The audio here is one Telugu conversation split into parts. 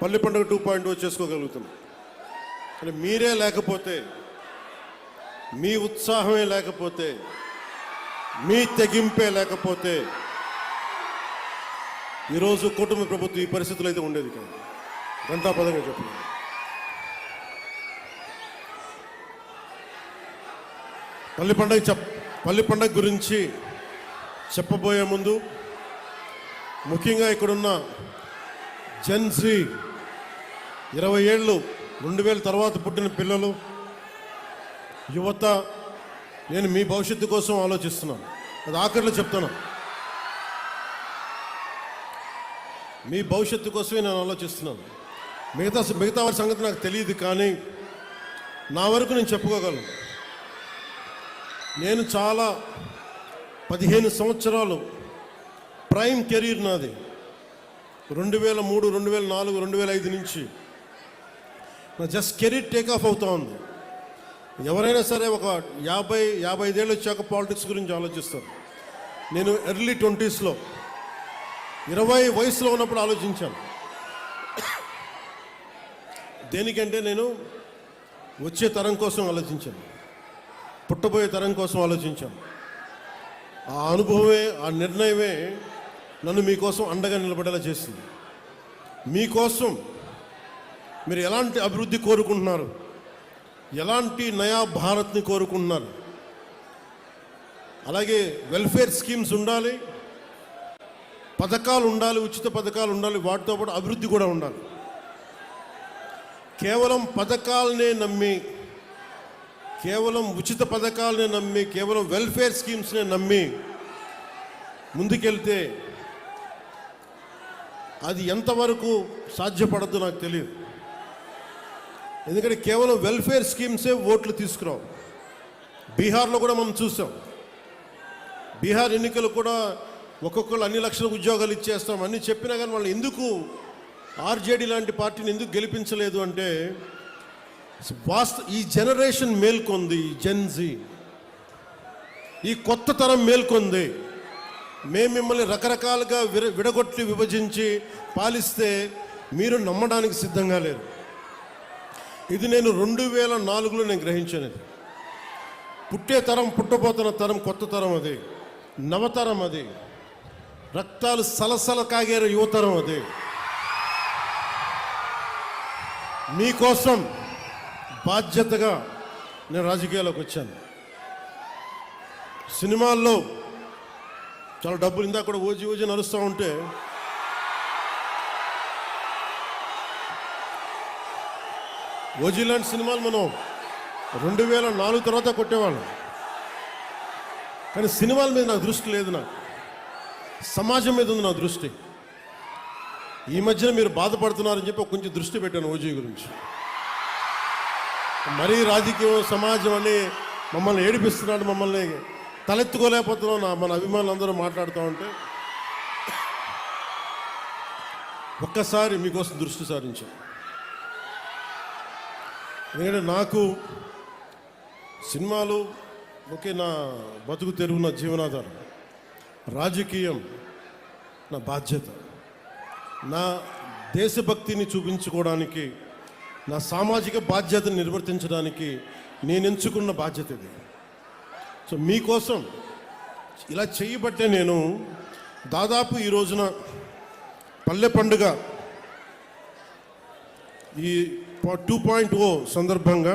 పల్లి పండుగ టూ పాయింట్ చేసుకోగలుగుతున్నాం. కానీ మీరే లేకపోతే మీ ఉత్సాహమే లేకపోతే మీ తెగింపే లేకపోతే ఈరోజు కుటుంబ ప్రభుత్వం ఈ పరిస్థితులు అయితే ఉండేది కాదు. గంటాపదంగా చెప్పలేదు పల్లి పండుగ చెప్ పల్లి పండుగ గురించి చెప్పబోయే ముందు ముఖ్యంగా ఇక్కడున్న జెన్సీ ఇరవై ఏళ్ళు రెండు వేల తర్వాత పుట్టిన పిల్లలు. యువత నేను మీ భవిష్యత్తు కోసం ఆలోచిస్తున్నాను. అది ఆఖరిలో చెప్తాను. మీ భవిష్యత్తు కోసమే నేను ఆలోచిస్తున్నాను. మిగతా మిగతా వారి సంగతి నాకు తెలియదు కానీ నా వరకు నేను చెప్పుకోగలను. నేను చాలా పదిహేను సంవత్సరాలు ప్రైమ్ కెరీర్ నాది. రెండు వేల మూడు రెండు వేల నాలుగు రెండు వేల ఐదు నుంచి. నా జస్ట్ కెరీర్ టేక్ ఆఫ్ అవుతా ఉంది. ఎవరైనా సరే ఒక యాభై యాభై ఐదేళ్ళు వచ్చాక పాలిటిక్స్ గురించి ఆలోచిస్తారు. నేను ఎర్లీ ట్వంటీస్లో ఇరవై వయసులో ఉన్నప్పుడు ఆలోచించాను. దేనికంటే నేను వచ్చే తరం కోసం ఆలోచించాను. పుట్టబోయే తరం కోసం ఆలోచించాను. ఆ అనుభవమే ఆ నిర్ణయమే నన్ను మీకోసం అండగా నిలబడేలా చేసింది మీకోసం మీరు ఎలాంటి అభివృద్ధి కోరుకుంటున్నారు? ఎలాంటి నయా భారత్ని కోరుకుంటున్నారు? అలాగే వెల్ఫేర్ స్కీమ్స్ ఉండాలి పథకాలు ఉండాలి ఉచిత పథకాలు ఉండాలి వాటితో పాటు అభివృద్ధి కూడా ఉండాలి. కేవలం పథకాలనే నమ్మి కేవలం ఉచిత పథకాలనే నమ్మి కేవలం వెల్ఫేర్ స్కీమ్స్నే నమ్మి ముందుకెళ్తే అది ఎంతవరకు సాధ్యపడద్దు నాకు తెలియదు ఎందుకంటే కేవలం వెల్ఫేర్ స్కీమ్సే ఓట్లు తీసుకురావు. బీహార్లో కూడా మనం చూసాం. బీహార్ ఎన్నికలు కూడా ఒక్కొక్కరు అన్ని లక్షల ఉద్యోగాలు ఇచ్చేస్తాం అన్ని చెప్పినా కానీ వాళ్ళు ఎందుకు ఆర్జేడీ లాంటి పార్టీని ఎందుకు గెలిపించలేదు అంటే వాస్త ఈ జనరేషన్ మేల్కొంది ఈ జెన్జీ ఈ కొత్త తరం మేల్కొంది. మేము మిమ్మల్ని రకరకాలుగా విర విడగొట్టి విభజించి పాలిస్తే మీరు నమ్మడానికి సిద్ధంగా లేరు. ఇది నేను రెండు వేల నాలుగులో నేను గ్రహించినది పుట్టే తరం పుట్టబోతున్న తరం కొత్త తరం అది. నవతరం అది. రక్తాలు సలసల కాగేర యువతరం అది. మీకోసం బాధ్యతగా నేను రాజకీయాల్లోకి వచ్చాను. సినిమాల్లో చాలా డబ్బులు ఇందాక కూడా ఓజీ ఓజీ నడుస్తూ ఉంటే. ఓజీ లాంటి సినిమాలు మనం రెండు వేల నాలుగు తర్వాత కొట్టేవాళ్ళం. కానీ సినిమాల మీద నాకు దృష్టి లేదు నాకు. సమాజం మీద ఉంది నా దృష్టి. ఈ మధ్యన మీరు బాధపడుతున్నారని చెప్పి కొంచెం దృష్టి పెట్టాను ఓజీ గురించి. మరీ రాజకీయం సమాజం అని మమ్మల్ని ఏడిపిస్తున్నాడు మమ్మల్ని తలెత్తుకోలేకపోతున్నాం నా మన అభిమానులు అందరూ మాట్లాడుతూ ఉంటే. ఒక్కసారి మీకోసం దృష్టి సారించాం. ఎందుకంటే నాకు సినిమాలు ఒకే నా బతుకు తెరువు నా జీవనాధారం. రాజకీయం నా బాధ్యత. నా దేశభక్తిని చూపించుకోవడానికి నా సామాజిక బాధ్యతను నిర్వర్తించడానికి నేను ఎంచుకున్న బాధ్యత ఇది. సో మీకోసం ఇలా చేయబట్టే నేను దాదాపు ఈ రోజున పల్లె పండుగ ఈ టూ పాయింట్ ఓ సందర్భంగా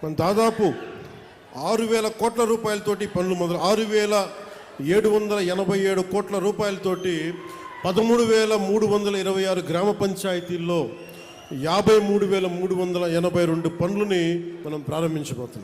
మనం దాదాపు ఆరు వేల కోట్ల రూపాయలతోటి పనులు మొదలు ఆరు వేల ఏడు వందల ఎనభై ఏడు కోట్ల రూపాయలతోటి పదమూడు వేల మూడు వందల ఇరవై ఆరు గ్రామ పంచాయతీల్లో యాభై మూడు వేల మూడు వందల ఎనభై రెండు పనులని మనం ప్రారంభించబోతున్నాం.